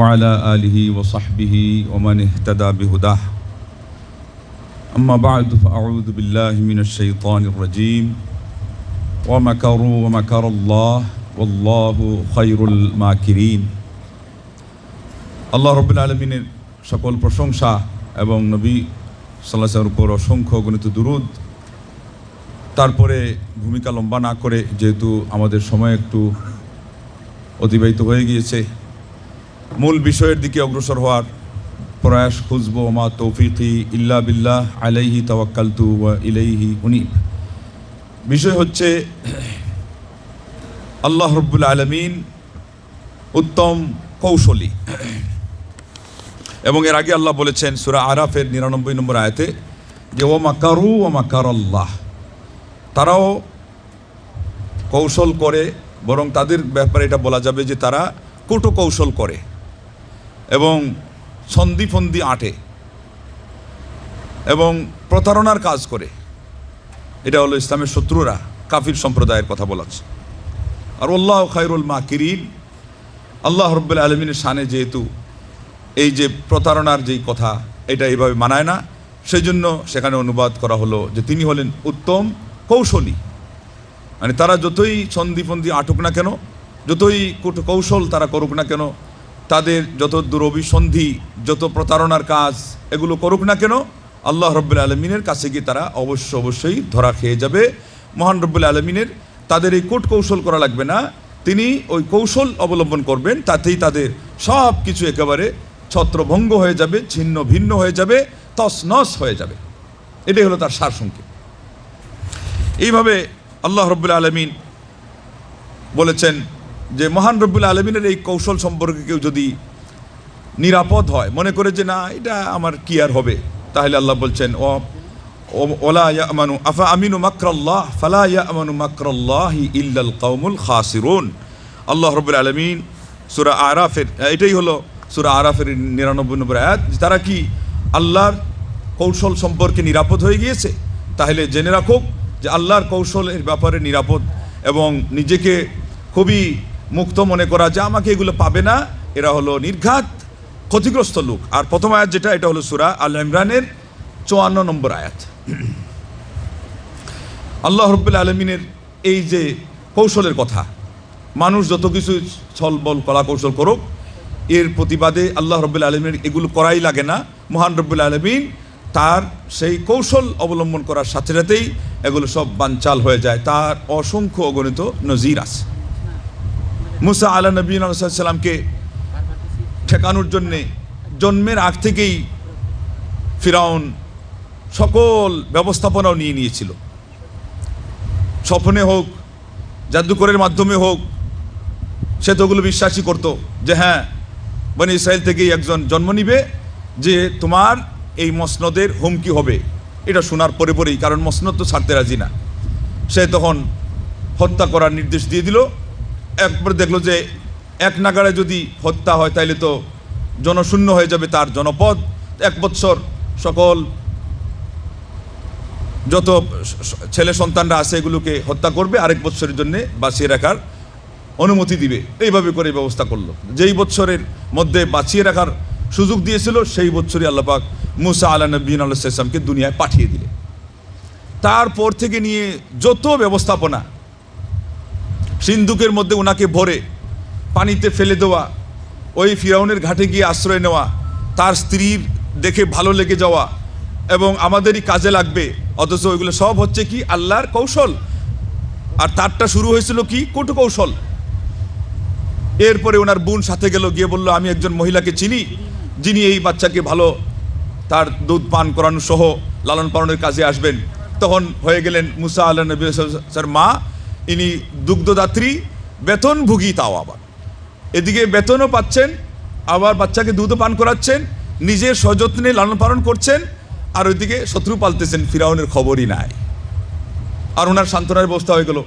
وعلى آله وصحبه ومن اهتدى بهداه أما بعد فأعوذ بالله من الشيطان الرجيم ومكروا ومكر الله والله خير الماكرين আল্লাহ রব্বুল আলমিনের সকল প্রশংসা এবং নবী সাল্লাহের উপর অসংখ্য গণিত দুরুদ তারপরে ভূমিকা লম্বা না করে যেহেতু আমাদের সময় একটু অতিবাহিত হয়ে গিয়েছে মূল বিষয়ের দিকে অগ্রসর হওয়ার প্রয়াস খুঁজব, মা তৌফিকি ইল্লা বিল্লাহ আলাইহি তাওয়াক্কালতু ওয়া ইলাইহি উনিব। বিষয় হচ্ছে, আল্লাহ রব্বুল আলমিন উত্তম কৌশলী। এবং এর আগে আল্লাহ বলেছেন, সুরা আরাফের নিরানব্বই নম্বর আয়াতে, যে ও মাকারু ও মাকার আল্লাহ তারাও কৌশল করে, বরং তাদের ব্যাপারে এটা বলা যাবে যে তারা কুটো কৌশল করে। এবং সন্ধি ফন্দি আটে এবং প্রতারণার কাজ করে। এটা হলো ইসলামের শত্রুরা কাফির সম্প্রদায়ের কথা বলাচ্ছে। আর আল্লাহ খায়রুল মা কিরিন আল্লাহ রব্বুল আলমিনের শানে যেহেতু এই যে প্রতারণার যেই কথা, এটা এইভাবে মানায় না। সেই জন্য সেখানে অনুবাদ করা হলো যে তিনি হলেন উত্তম কৌশলী। মানে তারা যতই সন্ধিফন্দি আটুক না কেন, যতই কৌশল তারা করুক না কেন তাদের যত দুরভিসন্ধি যত প্রতারণার কাজ, এগুলো করুক না কেন, আল্লাহ রব্বুল আলমিনের কাছে গিয়ে তারা অবশ্য অবশ্যই ধরা খেয়ে যাবে। মহান রব্বুল আলমিনের তাদের এই কোট কৌশল করা লাগবে না। তিনি ওই কৌশল অবলম্বন করবেন, তাতেই তাদের সব কিছু একেবারে ছত্রভঙ্গ হয়ে যাবে, ছিন্ন ভিন্ন হয়ে যাবে তসনস হয়ে যাবে। এটাই হলো তার সারসংক্ষেপ এইভাবে আল্লাহ রব্বুল আলমিন বলেছেন যে মহান রব্বুল আলমিনের এই কৌশল সম্পর্কে কেউ যদি নিরাপদ হয়, মনে করে যে না, এটা আমার কি আর হবে? তাহলে আল্লাহ বলছেন ও, ওলা ইয়ামানু, আফা আমিনু মাকরাল্লাহ? ফালা ইয়ামানু মাকরাল্লাহি ইল্লাল কওমুল খাসিরুন? আল্লাহ রব্বুল আলমিন সুরা আরাফের, এটাই হলো সুরা আরাফের নিরানব্বই নম্বর আয়াত তারা কি আল্লাহর কৌশল সম্পর্কে নিরাপদ হয়ে গিয়েছে? তাহলে জেনে রাখুক যে আল্লাহর কৌশলের ব্যাপারে নিরাপদ এবং নিজেকে খুবই মুক্ত মনে করা যে আমাকে এগুলো পাবে না, এরা হলো নির্ঘাত, ক্ষতিগ্রস্ত লোক। আর প্রথম আয়াত যেটা, এটা হলো সুরা আল ইমরানের চুয়ান্ন নম্বর আয়াত। আল্লাহ রব্বুল আলমিনের এই যে কৌশলের কথা, মানুষ যত কিছু ছলবল কলা কৌশল করুক, এর প্রতিবাদে আল্লাহ রব্বুল আলমিনের এগুলো করাই লাগে না। মহান রব্বুল আলমিন তার সেই কৌশল অবলম্বন করার সাথে সাথেই এগুলো সব বানচাল হয়ে যায়। তার অসংখ্য অগণিত নজির আছে। মুসা আলা নবীন সাল্লামকে ঠেকানোর জন্যে, জন্মের আগ থেকেই ফিরাউন সকল ব্যবস্থাপনাও নিয়ে নিয়েছিল। স্বপ্নে হোক, জাদুকরের মাধ্যমে হোক, সে তো ওগুলো বিশ্বাসই করতো যে হ্যাঁ বনি ইসরায়েল থেকেই একজন জন্ম নিবে যে তোমার এই মসনদের হুমকি হবে। এটা শোনার পরে পরেই, কারণ মসনদ তো ছাড়তে রাজি না। সে তখন হত্যা করার নির্দেশ দিয়ে দিল একবার দেখল যে এক নাগাড়ে যদি হত্যা হয়, তাইলে তো জনশূন্য হয়ে যাবে তার জনপদ। এক বৎসর সকল যত ছেলে সন্তানরা আছে, এগুলোকে হত্যা করবে, আরেক বৎসরের জন্য বাঁচিয়ে রাখার অনুমতি দিবে। এইভাবে করে ব্যবস্থা করল। যেই বৎসরের মধ্যে বাঁচিয়ে রাখার সুযোগ দিয়েছিল, সেই বৎসরই আল্লাপাক মুসা আলা নবীন আল্লাহামকে দুনিয়ায় পাঠিয়ে দিলে তারপর থেকে নিয়ে যত ব্যবস্থাপনা সিন্ধুকের মধ্যে ওনাকে ভরে পানিতে ফেলে দেওয়া, ওই ফিরাউনের ঘাটে গিয়ে আশ্রয় নেওয়া, তার স্ত্রীর দেখে ভালো লেগে যাওয়া এবং আমাদেরই কাজে লাগবে, অথচ ওইগুলো সব হচ্ছে কি আল্লাহর কৌশল। আর তারটা শুরু হয়েছিল কি? কুটু কৌশল এরপরে ওনার বোন সাথে গেল, গিয়ে বলল, আমি একজন মহিলাকে চিনি, যিনি এই বাচ্চাকে ভালো তার দুধ পান করানো সহ লালন পালনের কাজে আসবেন। তখন হয়ে গেলেন মুসা আল্লাহ নবী স্যার মা ইনি দুগ্ধদাত্রী, বেতনভোগী তাও আবার। এদিকে বেতনও পাচ্ছেন, আবার বাচ্চাকে দুধও পান করাচ্ছেন, নিজের সযত্নে লালন পালন করছেন, আর ওইদিকে শত্রু পালতেছেন, ফিরাউনের খবরই নাই। আর ওনার সান্ত্বনার ব্যবস্থা হয়ে গেল।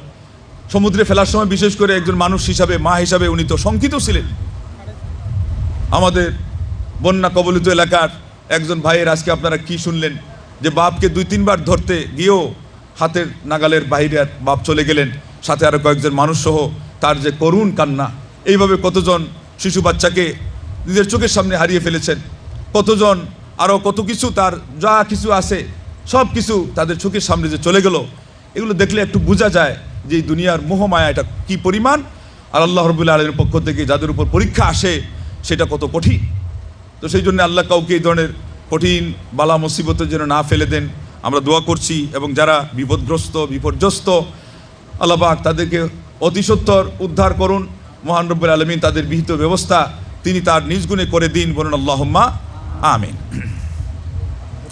সমুদ্রে ফেলার সময় বিশেষ করে একজন মানুষ হিসাবে, মা হিসাবে উনি তো শঙ্কিত ছিলেন। আমাদের বন্যা কবলিত এলাকার একজন ভাইয়ের আজকে আপনারা কি শুনলেন? যে বাপকে দুই তিনবার ধরতে গিয়েও হাতের নাগালের বাইরে বাপ চলে গেলেন, সাথে আরও কয়েকজন মানুষ সহ তার যে করুণ কান্না, এইভাবে কতজন শিশু বাচ্চাকে নিজের চোখের সামনে হারিয়ে ফেলেছেন, কতজন আরও কত কিছু তার যা কিছু আছে, সব কিছু তাদের চোখের সামনে যে চলে গেল, এগুলো দেখলে একটু বোঝা যায় যে এই দুনিয়ার মোহমায়া এটা কী পরিমাণ? আর আল্লাহ রবুল্লা আলমের পক্ষ থেকে যাদের উপর পরীক্ষা আসে, সেটা কত কঠিন? তো সেই জন্য আল্লাহ কাউকে এই ধরনের কঠিন, বালা মুসিবতের জন্য না ফেলে দেন। আমরা দোয়া করছি এবং যারা বিপদগ্রস্ত, বিপর্যস্ত আল্লাহবাক তাদেরকে অতি সত্বর উদ্ধার করুন। মহান রব্বুল আলমিন তাদের বিহিত ব্যবস্থা তিনি তার নিজ গুণে করে দিন বলুন আল্লাহম্মা, আমিন।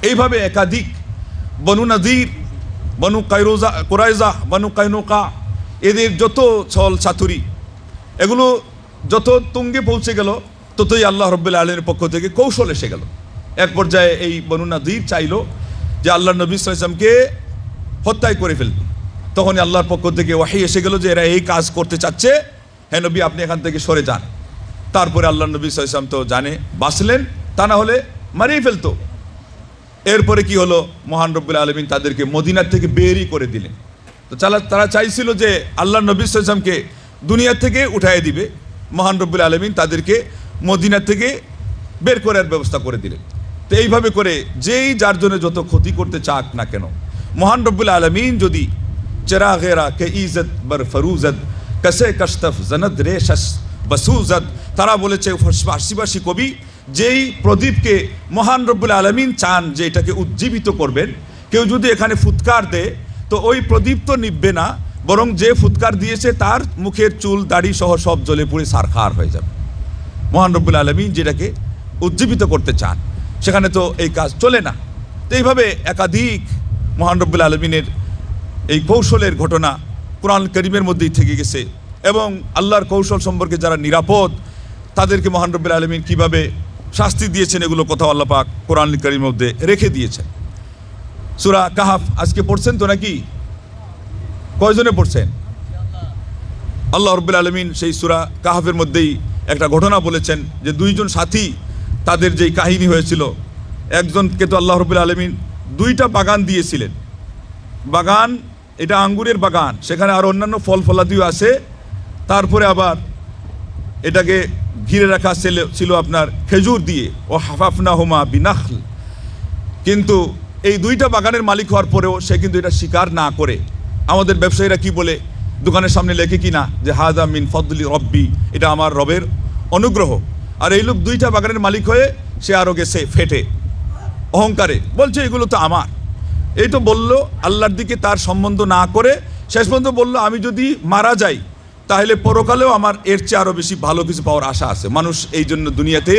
এইভাবে একাধিক বনু নাজির, বনু কাইরোজা কোরাইজা, বনু কাইনুকা এদের যত ছল চাতুরি এগুলো যত তুঙ্গে পৌঁছে গেল, ততই আল্লাহ রব্বুল আলমের পক্ষ থেকে কৌশল এসে গেল। এক পর্যায়ে এই বনু নাজির চাইলো যে আল্লাহ নবী সাল্লামকে হত্যাই করে ফেলবে। তখনই আল্লাহর পক্ষ থেকে ওয়াহি এসে গেল যে এরা এই কাজ করতে চাচ্ছে। হ্যাঁ নবী, আপনি এখান থেকে সরে যান। তারপরে আল্লাহ নবী সাল্লাম তো জানে, বাঁচলেন, তা না হলে মারিয়ে ফেলতো। এরপরে কি হলো? মহান রব্বুল আলমিন তাদেরকে মদিনার থেকে বেরই করে দিলেন। তো চালা, তারা চাইছিল যে আল্লাহ নবী সাল্লামকে দুনিয়া থেকে উঠাই দিবে। মহান রব্বুল আলমিন তাদেরকে মদিনা থেকে বের করার ব্যবস্থা করে দিলেন। তো এইভাবে করে যেই যার জন্য যত ক্ষতি করতে চাক না কেন। মহান রব্বুল আলমিন যদি চেরাগেরা কে ইজত বর ফরুজত, কসে কস্তফ জনদ রে শস বসুজত, তারা বলেছে ফার্সিবাসী কবি, যেই প্রদীপকে মহান রব্বুল আলমিন চান যে এটাকে উজ্জীবিত করবেন, কেউ যদি এখানে ফুৎকার দেয়, তো ওই প্রদীপ তো নিববে না, বরং যে ফুৎকার দিয়েছে তার মুখের চুল, দাড়ি সহ সব জ্বলে পুড়ে সারখার হয়ে যাবে। মহান রব্বুল আলমিন যেটাকে উজ্জীবিত করতে চান সেখানে তো এই কাজ চলে না। তো এইভাবে একাধিক মহান রব্বুল আলমিনের এই কৌশলের ঘটনা কোরআন করিমের মধ্যেই থেকে গেছে এবং আল্লাহর কৌশল সম্পর্কে যারা নিরাপদ, তাদেরকে মহান রব্বুল আলমিন কীভাবে শাস্তি দিয়েছেন এগুলো কথা আল্লাহ পাক কোরআন করিমের মধ্যে রেখে দিয়েছেন। সুরা কাহাফ আজকে পড়ছেন তো নাকি? কয়জনে পড়ছেন? আল্লাহ রব্বুল আলমিন সেই সুরা কাহাফের মধ্যেই একটা ঘটনা বলেছেন যে দুইজন সাথী তাদের যেই কাহিনী হয়েছিল, একজনকে তো আল্লাহ রব্বুল আলমিন দুইটা বাগান দিয়েছিলেন। বাগান, এটা আঙ্গুরের বাগান, সেখানে আর অন্যান্য ফল ফলাদিও আছে। তারপরে আবার এটাকে ঘিরে রাখা ছিল আপনার খেজুর দিয়ে, ও হাফাফনা হোমা বিনাখল। কিন্তু এই দুইটা বাগানের মালিক হওয়ার পরেও সে কিন্তু এটা স্বীকার না করে। আমাদের ব্যবসায়ীরা কি বলে? দোকানের সামনে লেখে কি না? যে হাদা মিন ফদলি রব্বি, এটা আমার রবের অনুগ্রহ। আর এই লোক দুইটা বাগানের মালিক হয়ে সে আরও গেছে ফেটে, অহংকারে। বলছে, এগুলো তো আমার। এই তো বলল, আল্লাহর দিকে তার সম্বন্ধ না করে শেষ পর্যন্ত বলল, আমি যদি মারা যাই, তাহলে পরকালেও আমার এর চেয়ে আরও বেশি ভালো কিছু পাওয়ার আশা আছে। মানুষ এই জন্য দুনিয়াতে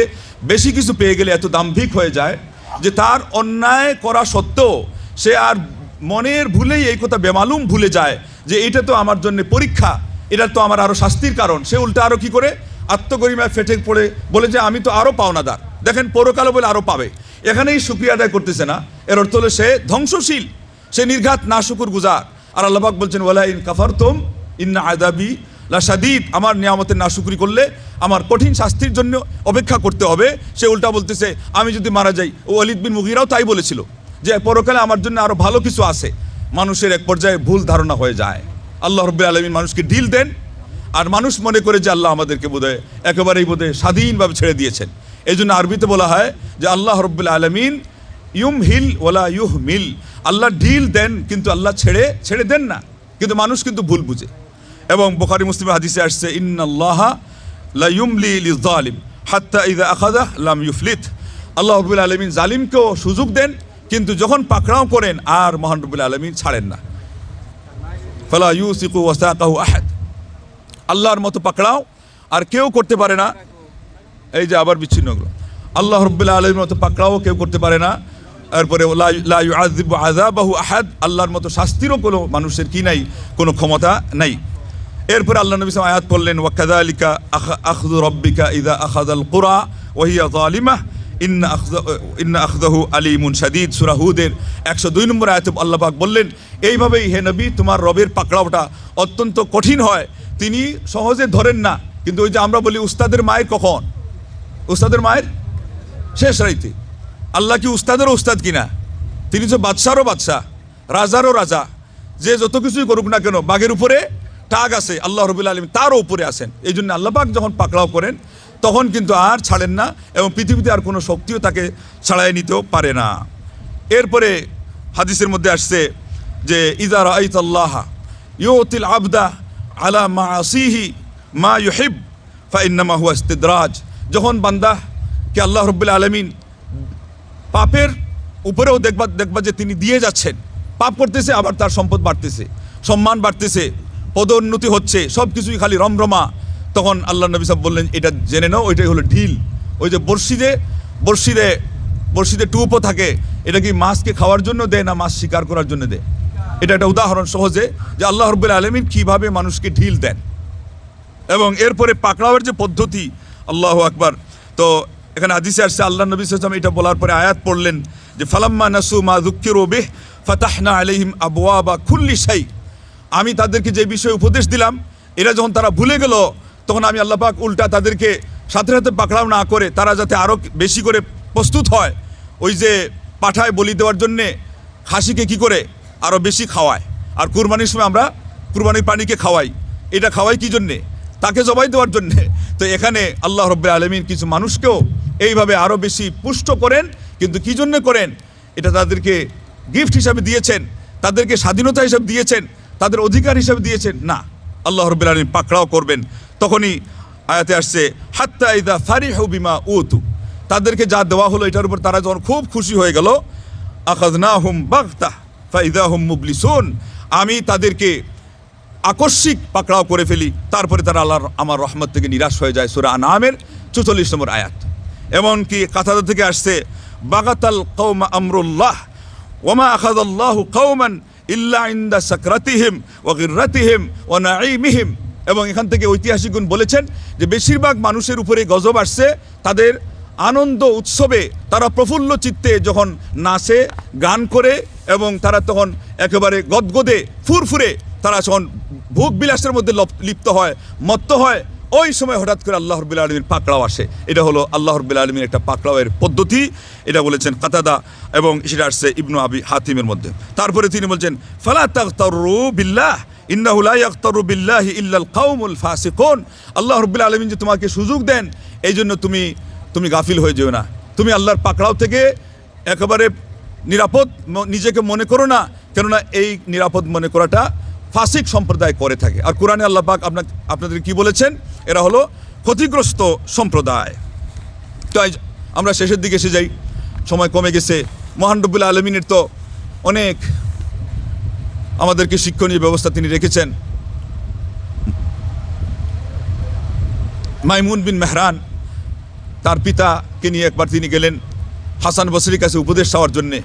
বেশি কিছু পেয়ে গেলে এত দাম্ভিক হয়ে যায় যে তার অন্যায় করা সত্ত্বেও সে আর মনের ভুলেই এই কথা বেমালুম ভুলে যায় যে এটা তো আমার জন্য পরীক্ষা, এটা তো আমার আরও শাস্তির কারণ। সে উল্টা আরও কি করে? আত্মগরিমায় ফেটে পড়ে বলে যে আমি তো আরও পাওনাদার। দেখেন পরকালে বলে আরও পাবে। এখানেই সুক্রিয়া আদায় করতেছে না। এর অর্থ হলো সে ধ্বংসশীল। সে নির্ঘাত না শুকুর গুজার। আর আল্লাহবাক বলছেন, ওয়ালা ইন কাফারতুম ইন্না আদাবি লা শাদিদ আমার নিয়ামতের না শুকরি করলে আমার কঠিন শাস্তির জন্য অপেক্ষা করতে হবে। সে উল্টা বলতেছে, আমি যদি মারা যাই। ও অলিদ বিন মুগিরাও তাই বলেছিল যে, পরকালে আমার জন্য আরও ভালো কিছু আছে। মানুষের এক পর্যায়ে ভুল ধারণা হয়ে যায়। আল্লাহ রব্বুল আলমিন মানুষকে ডিল দেন। আর মানুষ মনে করে যে আল্লাহ আমাদেরকে বোধহয় একেবারেই বোধহয় স্বাধীনভাবে ছেড়ে দিয়েছেন। এই জন্য আরবিতে বলা হয় যে আল্লাহ রব্বুল আলমিন ইউম হিল ওলা ইউহ মিল আল্লাহ ঢিল দেন, কিন্তু আল্লাহ ছেড়ে ছেড়ে দেন না। কিন্তু মানুষ কিন্তু ভুল বুঝে। এবং বোখারি, মুসলিম হাদিসে আসছে, ইন্নাল্লাহ লা ইউমলি লিজালিম, হাত্তা ইদা আখাদা লাম ইউফলিত। আল্লাহ রব্বুল আলমিন জালিমকেও সুযোগ দেন, কিন্তু যখন পাকড়াও করেন, আর মহান রব্বুল আলমিন ছাড়েন না। ফলা ইউসিকু ওয়াসাকাহু আহাদ। আল্লাহর মতো পাকড়াও, আর কেউ করতে পারে না। এই যে আবার বিচ্ছিন্ন হলো আল্লাহ রব্বুল্লাহ আলমীর মতো পাকড়াও কেউ করতে পারে না। এরপরে আজাবাহু আহাদ, আল্লাহর মতো শাস্তিরও কোনো মানুষের কি নাই, কোনো ক্ষমতা নাই। এরপরে আল্লাহ নবী আয়াত পড়লেন ওয়াকাদা আলিকা আখ আখদু রব্বিকা ইদা আখাদ আল কুরা ওহিয়া জালিমা ইন্না ইন্না আখদাহু আলিমুন শাদীদ, সূরা হুদের 102 নম্বর আয়াতে আল্লাহ পাক বললেন, এইভাবেই হে নবী, তোমার রবের পাকড়াওটা অত্যন্ত কঠিন হয়। তিনি সহজে ধরেন না। কিন্তু ওই যে আমরা বলি, উস্তাদের মায়ের কখন? উস্তাদের মায়ের শেষ রাইতে। আল্লাহ কি উস্তাদেরও উস্তাদ কিনা? তিনি তো বাদশারও বাদশাহ, রাজারও রাজা। যে যত কিছুই করুক না কেন, বাঘের উপরে টাগ আছে। আল্লাহ রবুল্লা আলম তারও উপরে আসেন এই জন্য আল্লাহ পাক যখন পাকড়াও করেন তখন কিন্তু আর ছাড়েন না এবং পৃথিবীতে আর কোনো শক্তিও তাকে ছাড়াই নিতেও পারে না। এরপরে হাদিসের মধ্যে আসছে যে ইদার আইতাল্লাহ ইউতিল আবদা আলা মা আসিহি মা ইউহিব ফাইন্নামা হুয়া ইস্তিদরাজ। যখন বান্দা কে আল্লাহ রব্বুল আলমিন পাপের উপরেও দেখবা দেখবা যে তিনি দিয়ে যাচ্ছেন, পাপ করতেছে, আবার তার সম্পদ বাড়তেছে, সম্মান বাড়তেছে, পদোন্নতি হচ্ছে সব কিছুই খালি রমরমা। তখন আল্লাহ নবী সাহেব বললেন, এটা জেনে নাও, ওইটাই হলো ঢিল। ওই যে বর্ষিদে বর্ষিদে বর্ষিদে টুপও থাকে। এটা কি মাছকে খাওয়ার জন্য দেয় না মাছ শিকার করার জন্য দেয়? এটা একটা উদাহরণ সহজে যে আল্লাহ রব্বুল আলমিন কীভাবে মানুষকে ঢিল দেন। এবং এরপরে পাকড়াওয়ের যে পদ্ধতি, আল্লাহ আকবার। তো এখানে হাদিসে আসছে, আল্লাহ নবী সাল্লাম এটা বলার পরে আয়াত পড়লেন যে, ফালাম্মা নাসু মা দুঃখের ওবেহ ফাতাহনা আলাইহিম আবওয়া বা খুল্লি সাই আমি তাদেরকে যে বিষয়ে উপদেশ দিলাম, এরা যখন তারা ভুলে গেল তখন আমি আল্লাহ পাক উল্টা তাদেরকে সাথে সাথে পাকড়াও না করে তারা যাতে আরও বেশি করে প্রস্তুত হয়। ওই যে পাঠায় বলি দেওয়ার জন্যে খাসিকে কি করে? আরও বেশি খাওয়ায়। আর কুরবানির সময় আমরা কুরবানির প্রাণীকে খাওয়াই। এটা খাওয়াই কি জন্যে? তাকে জবাই দেওয়ার জন্যে। তো এখানে আল্লাহ রব্বে আলমিন কিছু মানুষকেও এইভাবে আরও বেশি পুষ্ট করেন। কিন্তু কী জন্যে করেন? এটা তাদেরকে গিফট হিসাবে দিয়েছেন। তাদেরকে স্বাধীনতা হিসাবে দিয়েছেন। তাদের অধিকার হিসাবে দিয়েছেন। না, আল্লাহ রব্বুল আলমিন পাকড়াও করবেন। তখনই আয়াতে আসছে, হাত্তা ইদা ফারিহ বিমা উতু। তাদেরকে যা দেওয়া হলো, এটার উপর তারা যখন খুব খুশি হয়ে গেল আখাজনা হুম বাগতা ফাইদা হুম মুবলিসুন। আমি তাদেরকে আকস্মিক পাকড়াও করে ফেলি, তারপরে তারা আল্লাহর, আমার রহমত থেকে নিরাশ হয়ে যায়, সুরা আনামের চুচল্লিশ নম্বর আয়াত। এমনকি কাতাদা থেকে আসছে, বাগাতাল কৌমা আমরুল্লাহ, ওমা আখাদাল্লাহু কৌমান ইল্লা ইন্দা সাকরাতিহিম ও গির্রাতিহিম ও নাঈমিহিম। এবং এখান থেকে ঐতিহাসিকগুণ বলেছেন যে বেশিরভাগ মানুষের উপরে গজব আসছে। তাদের আনন্দ উৎসবে তারা প্রফুল্ল চিত্তে যখন নাচে, গান করে এবং তারা তখন একেবারে গদগদে, ফুরফুরে তারা যখন ভোগ বিলাসের মধ্যে লিপ্ত হয়, মত্ত হয়, ওই সময় হঠাৎ করে আল্লাহ রব্বুল আলমীর পাকড়াও আসে। এটা হলো আল্লাহ রব্বুল আলমীর একটা পাকড়াওয়ের পদ্ধতি। এটা বলেছেন কাতাদা এবং সেটা আসছে ইবনু আবি হাতিমের মধ্যে। তারপরে তিনি বলছেন, ফালা তাগতারু বিল্লাহ। ইন্নাহু লা ইয়াগতারু বিল্লাহি ইল্লাল কাউমুল ফাসিকুন। আল্লাহ রব্বুল আলমিন যে তোমাকে সুযোগ দেন এই জন্য তুমি তুমি গাফিল হয়ে যেও না। তুমি আল্লাহর পাকড়াও থেকে একেবারে নিরাপদ নিজেকে মনে করো না, কেননা এই নিরাপদ মনে করাটা ফাসিক সম্প্রদায় করে থাকে। আর কোরআনে আল্লাহ পাক আপনার আপনাদের কি বলেছেন? এরা হলো ক্ষতিগ্রস্ত সম্প্রদায়। তো আমরা শেষের দিকে এসে যাই। সময় কমে গেছে। মহান রব্বুল আলমিনের তো অনেক আমাদেরকে শিক্ষণীয় ব্যবস্থা তিনি রেখেছেন। মাইমুন বিন মেহরান, তার পিতাকে নিয়ে একবার তিনি গেলেন হাসান বসরির কাছে উপদেশ চাওয়ার জন্যে।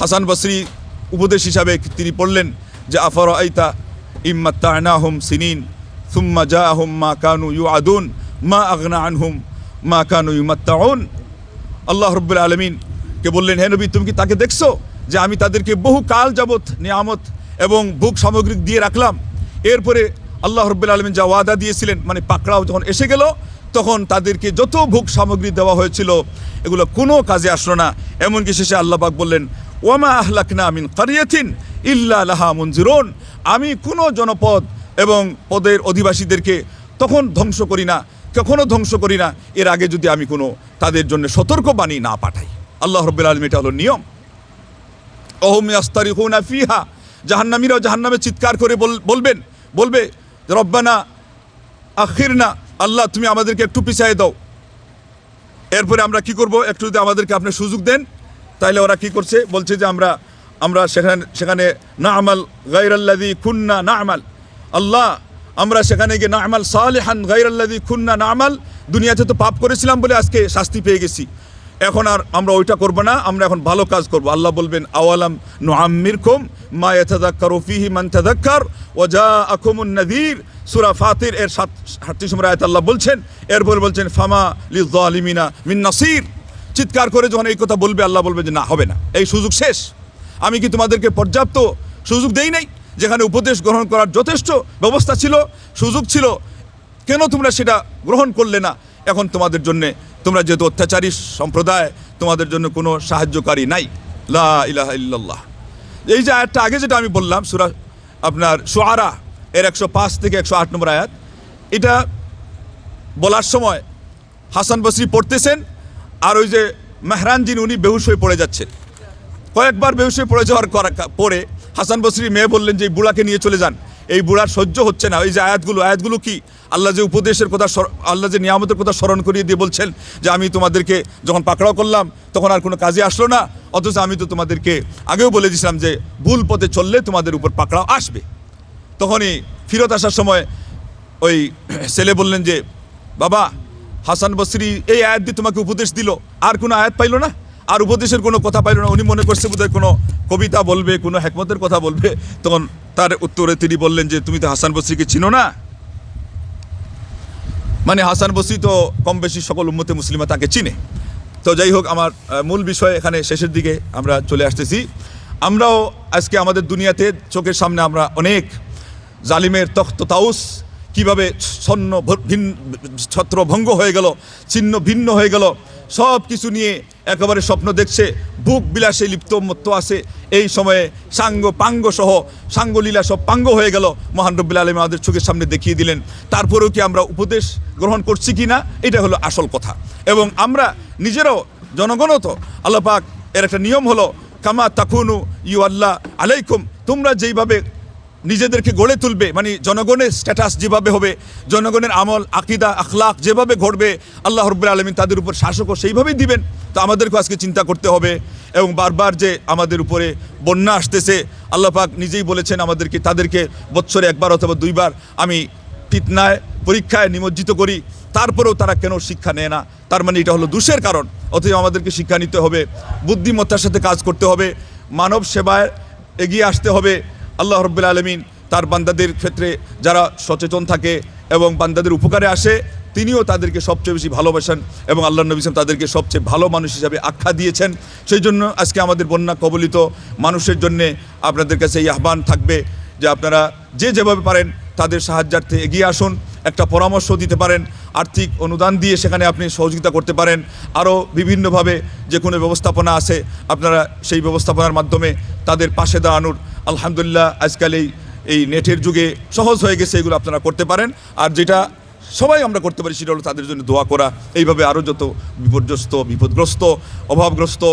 হাসান বসরি উপদেশ হিসাবে তিনি পড়লেন যে আফর আইতা ইম্মাত্তানা হুম সিনিন, সুম্মা জা হুম মা কানু ইউ আদুন মা আগনা আনহুম মা কানু ইউমাত্তাউন। আল্লাহ রব্বুল আলমিনকে বললেন, হে নবী, তুমি কি তাকে দেখছ যে আমি তাদেরকে বহু কাল যাবৎ নিয়ামত এবং ভোগ সামগ্রী দিয়ে রাখলাম। এরপরে আল্লাহ রব্বুল আলমিন যা ওয়াদা দিয়েছিলেন মানে পাকড়াও যখন এসে গেল, তখন তাদেরকে যত ভোগ সামগ্রী দেওয়া হয়েছিল, এগুলো কোনো কাজে আসলো না। এমনকি শেষে আল্লাহ পাক বললেন, ওয়ামা আহলাকনা আমিন কারিয়াতিন ইল্লা লাহা মঞ্জুরন আমি কোনো জনপদ এবং পদের অধিবাসীদেরকে তখন ধ্বংস করি না কখনও ধ্বংস করি না। এর আগে যদি আমি কোনো তাদের জন্য সতর্ক বাণী না পাঠাই। আল্লাহ রব্বুল আলম এটা হলো নিয়ম। অহম আস্তারি হুনা ফিহা জাহান্নামীরাও জাহান্নামে চিৎকার করে বলবেন, বলবে, রব্বানা আখির না আল্লাহ তুমি আমাদেরকে একটু পিছাই দাও। এরপরে আমরা কি করব? একটু যদি আমাদেরকে আপনি সুযোগ দেন তাহলে ওরা কি করছে? বলছে যে আমরা আমরা সেখানে সেখানে না আমাল গাইরাল্লাদি খুন্না না আমাল আল্লাহ, আমরা সেখানে গিয়ে না আমাল সালেহান গাইরাল্লাদি খুন্না না আমাল দুনিয়াতে তো পাপ করেছিলাম বলে আজকে শাস্তি পেয়ে গেছি। এখন আর আমরা ওইটা করব না, আমরা এখন ভালো কাজ করব। আল্লাহ বলবেন, আওয়ালাম নো আম্মির কুম মা ইয়াতাদাক্কার ফিহি মান তাদাক্কার ওয়া জাআকুমুন নাযীর। সূরা ফাতির এর 37 নম্বর আয়াত আল্লাহ বলছেন, এরপর বলছেন, ফামা লিযালিমিনা মিন নাসির। চিৎকার করে যখন এই কথা বলবে, আল্লাহ বলবে যে, না, হবে না। এই সুযোগ শেষ। আমি কি তোমাদেরকে পর্যাপ্ত সুযোগ দেই নাই? যেখানে উপদেশ গ্রহণ করার যথেষ্ট ব্যবস্থা ছিল, সুযোগ ছিল। কেন তোমরা সেটা গ্রহণ করলে না? এখন তোমাদের জন্য তোমরা যেহেতু অত্যাচারী সম্প্রদায়, তোমাদের জন্য কোনো সাহায্যকারী নাই। লা ইলাহা ইল্লাল্লাহ। এই যে আয়াতটা আগে যেটা আমি বললাম, সুরা আপনার সোয়ারা এর একশো পাঁচ থেকে একশো আট নম্বর আয়াত, এটা বলার সময় হাসান বসরি পড়তেছেন, আর ওই যে মেহরান মেহরানজিন উনি বেহুশ হয়ে পড়ে যাচ্ছেন। কয়েকবার বেহুশ হয়ে পড়ে যাওয়ার পরে হাসান বসরি মেয়ে বললেন যে বুড়াকে নিয়ে চলে যান। এই বুড়ার সহ্য হচ্ছে না। এই যে আয়াতগুলো আয়াতগুলো কি? আল্লাহ যে উপদেশের কথা আল্লাহ যে নিয়ামতের কথা স্মরণ করিয়ে দিয়ে বলছেন যে আমি তোমাদেরকে যখন পাকড়াও করলাম, তখন আর কোনো কাজে আসলো না। অথচ আমি তো তোমাদেরকে আগেও বলে দিয়েছিলাম যে ভুল পথে চললে তোমাদের উপর পাকড়াও আসবে। তখনই ফিরত আসার সময় ওই ছেলে বললেন যে, বাবা, হাসান বসরি এই আয়াত দিয়ে তোমাকে উপদেশ দিল। আর কোনো আয়াত পাইলো না? আর উপদেশের কোনো কথা পাইলো না। উনি মনে করছে বোধহয় কোনো কবিতা বলবে, কোনো হেকমতের কথা বলবে। তখন তার উত্তরে তিনি বললেন যে, তুমি তো হাসান বসরিকে চিনো না? মানে হাসান বসরি তো কম বেশি সকল উম্মতে মুসলিমা তাকে চিনে। তো যাই হোক, আমার মূল বিষয় এখানে শেষের দিকে আমরা চলে আসতেছি। আমরাও আজকে আমাদের দুনিয়াতে চোখের সামনে আমরা অনেক জালিমের তখ্ত তাউস কীভাবে ছন্ন ভিন্ন ছত্র ভঙ্গ হয়ে গেল, ছিন্ন ভিন্ন হয়ে গেল সব কিছু নিয়ে একেবারে স্বপ্ন দেখছে, বুক বিলাসে লিপ্ত মত্ত আছে। এই সময়ে সাঙ্গ পাঙ্গ সহ সাঙ্গলীলা সব পাঙ্গ হয়ে গেল। মহান রব্বুল আলম আমাদের চোখের সামনে দেখিয়ে দিলেন। তারপরেও কি আমরা উপদেশ গ্রহণ করছি কি না, এটা হলো আসল কথা। এবং আমরা নিজেরাও জনগণও তো, আল্লাহ পাক এর একটা নিয়ম হলো, কামা তাকুনু ইউ আল্লাহ আলাইকুম। তোমরা যেইভাবে নিজেদেরকে গড়ে তুলবে মানে জনগণের স্ট্যাটাস যেভাবে হবে, জনগণের আমল, আকিদা আখলাক যেভাবে ঘটবে, আল্লাহ রব্বুল আলমিন তাদের উপর শাসকও সেইভাবেই দিবেন। তো আমাদেরকে আজকে চিন্তা করতে হবে এবং বারবার যে আমাদের উপরে বন্যা আসতেছে, আল্লাহ পাক নিজেই বলেছেন আমাদেরকে, তাদেরকে বৎসরে একবার অথবা দুইবার আমি ফিতনায়, পরীক্ষায় নিমজ্জিত করি, তারপরেও তারা কেন শিক্ষা নেয় না? তার মানে এটা হলো দোষের কারণ। অতএব আমাদেরকে শিক্ষা নিতে হবে, বুদ্ধিমত্তার সাথে কাজ করতে হবে, মানব সেবায় এগিয়ে আসতে হবে আল্লাহ রব্বুল আলমিন তার বান্দাদের ক্ষেত্রে যারা সচেতন থাকে এবং বান্দাদের উপকারে আসে, তিনিও তাদেরকে সবচেয়ে বেশি ভালোবাসেন এবং আল্লাহ নবী ইসলাম তাদেরকে সবচেয়ে ভালো মানুষ হিসাবে আখ্যা দিয়েছেন। সেই জন্য আজকে আমাদের বন্যা কবলিত মানুষের জন্যে আপনাদের কাছে এই আহ্বান থাকবে যে আপনারা যে যেভাবে পারেন তাদের সাহায্যার্থে এগিয়ে আসুন, একটা পরামর্শ দিতে পারেন, আর্থিক অনুদান দিয়ে সেখানে আপনি সহযোগিতা করতে পারেন। আরও বিভিন্নভাবে যে কোনো ব্যবস্থাপনা আছে, আপনারা সেই ব্যবস্থাপনার মাধ্যমে তাদের পাশে দাঁড়ানোর আলহামদুলিল্লাহ, আজকাল এই এই নেটের যুগে সহজ হয়ে গেছে, এগুলো আপনারা করতে পারেন। আর যেটা সবাই আমরা করতে পারি, সেটা হলো তাদের জন্য দোয়া করা। এইভাবে আরও যত বিপর্যস্ত, বিপদগ্রস্ত, অভাবগ্রস্ত,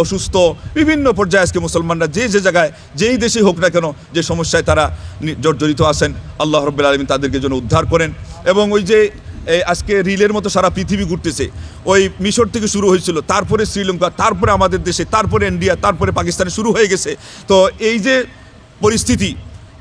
অসুস্থ, বিভিন্ন পর্যায়ে আজকে মুসলমানরা যে যে জায়গায়, যেই দেশে হোক না কেন যে সমস্যায় তারা জর্জরিত আছেন, আল্লাহ রব্বুল আলমিন তাদেরকে যেন উদ্ধার করেন। এবং ওই যে আজকে রিলের মতো সারা পৃথিবী ঘুরতেছে, ওই মিশর থেকে শুরু হয়েছিল, তারপরে শ্রীলঙ্কা, তারপরে আমাদের দেশে, তারপরে ইন্ডিয়া, তারপরে পাকিস্তানে শুরু হয়ে গেছে। তো এই যে পরিস্থিতি।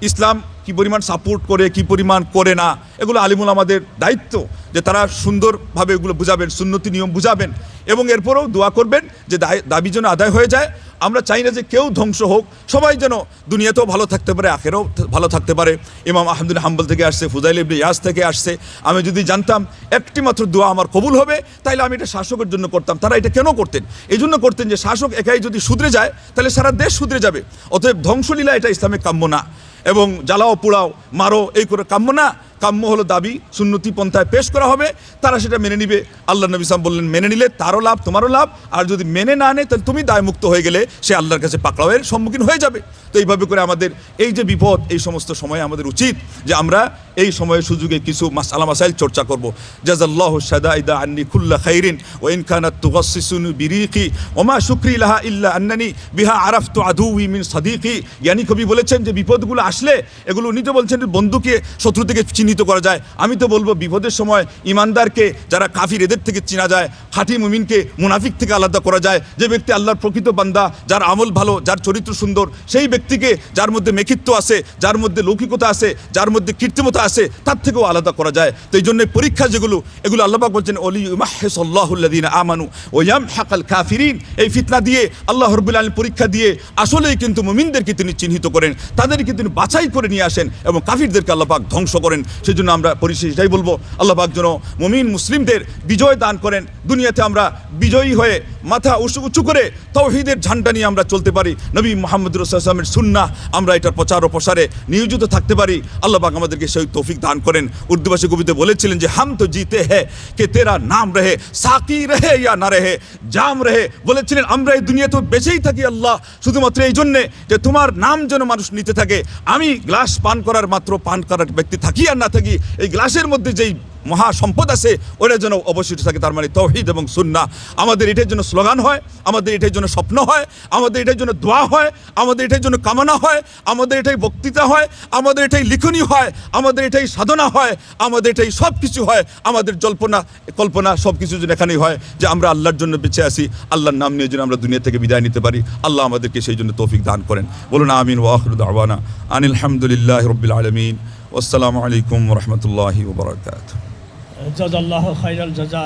ইসলাম কি পরিমাণ সাপোর্ট করে, কি পরিমাণ করে না, এগুলো আলিমুল আমাদের দায়িত্ব যে তারা সুন্দরভাবে এগুলো বুঝাবেন, সুন্নতি নিয়ম বুঝাবেন এবং এরপরেও দোয়া করবেন যে দাবি যেন আদায় হয়ে যায়। আমরা চাই না যে কেউ ধ্বংস হোক, সবাই যেন দুনিয়াতেও ভালো থাকতে পারে, আখেরও ভালো থাকতে পারে। ইমাম আহমদুল হাম্বল থেকে আসছে, ফুজাইল ইবনে ইয়াস থেকে আসছে। আমি যদি জানতাম একটি মাত্র দোয়া আমার কবুল হবে তাহলে আমি এটা শাসকের জন্য করতাম। তারা এটা কেন করতেন? এই জন্য করতেন যে শাসক একাই যদি শুধরে যায় তাহলে সারা দেশ শুধরে যাবে। অতএব ধ্বংসলীলা এটা ইসলামে কাম্য না। এবং জ্বালাও পোড়াও মারো এই করে কাম্য না। কাম্য হলো দাবি সুন্নতি পন্থায় পেশ করা হবে, তারা সেটা মেনে নিবে। আল্লাহ নবী সাম বললেন, মেনে নিলে তারও লাভ, তোমারও লাভ। আর যদি মেনে না নেয়, তাহলে তুমি দায়মুক্ত হয়ে গেলে সে আল্লাহর কাছে পাকড়াওয়ের সম্মুখীন হয়ে যাবে। তো এইভাবে করে আমাদের এই যে বিপদ, এই সমস্ত সময়ে আমাদের উচিত যে আমরা এই সময়ে সুযোগে কিছু মাসালা মাসাইল চর্চা করব। জাজাল্লাহ সাদাইদা আন্নি খুল্লা খাইরিন ও ইনখানাত তুগাসিসুন বিরিকি ওমা শুক্রি লাহা ইল্লা আন্নানি বিহা আরাফতু আদুই মিন সাদিকি। জ্ঞানী কবি বলেছেন যে বিপদগুলো আসলে, এগুলো তো বলছেন বন্ধুকে, শত্রু থেকে চিহ্নিত করা যায়। আমি তো বলব, বিপদের সময় ইমানদারকে যারা কাফির, এদের থেকে চেনা যায়। খাঁটি মুমিনকে মুনাফিক থেকে আলাদা করা যায়। যে ব্যক্তি আল্লাহর প্রকৃত বান্দা, যার আমল ভালো, যার চরিত্র সুন্দর, সেই ব্যক্তিকে যার মধ্যে মেকিত্ব আছে, যার মধ্যে লৌকিকতা আছে, যার মধ্যে কীর্তিমতা আছে, তার থেকেও আলাদা করা যায়। তো এই জন্য পরীক্ষা যেগুলো, এগুলো আল্লাহবাক বলছেন অলি মাহেসল্লাহুল্লাদিন আমানু ও ইয়াম হাকাল কাফিরিন। এই ফিতনা দিয়ে আল্লাহ রব্বুল আলম পরীক্ষা দিয়ে আসলেই কিন্তু মুমিনদেরকে তিনি চিহ্নিত করেন। তাদেরকে তিনি বাছাই করে নিয়ে আসেন এবং কাফিরদেরকে আল্লাপাক ধ্বংস করেন। সেই জন্য আমরা পরিশেষ এটাই বলব আল্লাপাক যেন মুমিন মুসলিমদের বিজয় দান করেন। দুনিয়াতে আমরা বিজয়ী হয়ে মাথা উঁচু উঁচু করে তৌহিদের ঝান্ডা নিয়ে আমরা চলতে পারি। নবী মোহাম্মদ রসুলামের সুন্না আমরা এটার প্রচার ও প্রসারে নিয়োজিত থাকতে পারি। আল্লাহ পাক আমাদেরকে সেই তৌফিক দান করেন। উর্দু ভাষী কবিতে বলেছিলেন যে, হাম তো জিতে হ্যাঁ কে তেরা নাম রহে, সাকি রহে ইয়া না রহে, জাম রহে। বলেছিলেন, আমরা এই দুনিয়াতে বেঁচেই থাকি আল্লাহ, শুধুমাত্র এই জন্যে যে তোমার নাম যেন মানুষ নিতে থাকে। আমি গ্লাস পান করার মাত্র পান করার ব্যক্তি থাকি আর না থাকি, এই গ্লাসের মধ্যে যেই মহা সম্পদ আছে, ওটার জন্য অবশিষ্ট থাকে তার মানে তৌহিদ এবং সুন্না আমাদের এটার জন্য স্লোগান হয়, আমাদের এটার জন্য স্বপ্ন হয়, আমাদের এটার জন্য দোয়া হয়, আমাদের এটার জন্য কামনা হয়, আমাদের এটাই বক্তৃতা হয়, আমাদের এটাই লিখনি হয়, আমাদের এটাই সাধনা হয়, আমাদের এটাই সব কিছু হয়, আমাদের জল্পনা, কল্পনা সব কিছু যেন এখানেই হয় যে আমরা আল্লাহর জন্য বেঁচে আসি আল্লাহর নাম নিয়ে যেন আমরা দুনিয়া থেকে বিদায় নিতে পারি, আল্লাহ আমাদেরকে সেই জন্য তৌফিক দান করেন। বলুন আমিন ওয়াহরুদ আওয়ানা আনিল হামদুলিল্লাহ রবিল আলমিন। আসসালামু আলাইকুম রহমতুল্লাহি ওবরাকাত জাজাল্লাহ খাইরাল জাজা।